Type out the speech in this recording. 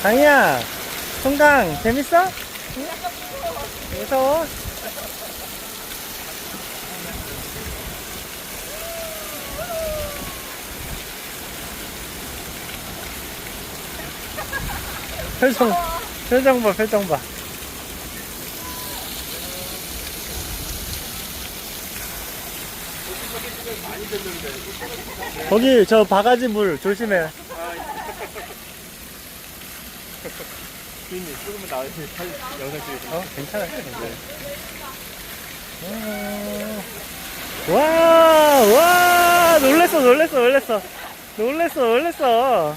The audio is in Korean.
강이야, 송강, 재밌어? 응? 무서워? 표정, 표정 봐, 표정 봐. 거기 저 바가지 물 조심해. 주인님 조금만 나와주세요. 영상 찍으세요. 어, 괜찮아. 네. 와, 와, 놀랬어, 놀랬어, 놀랬어. 놀랬어, 놀랬어.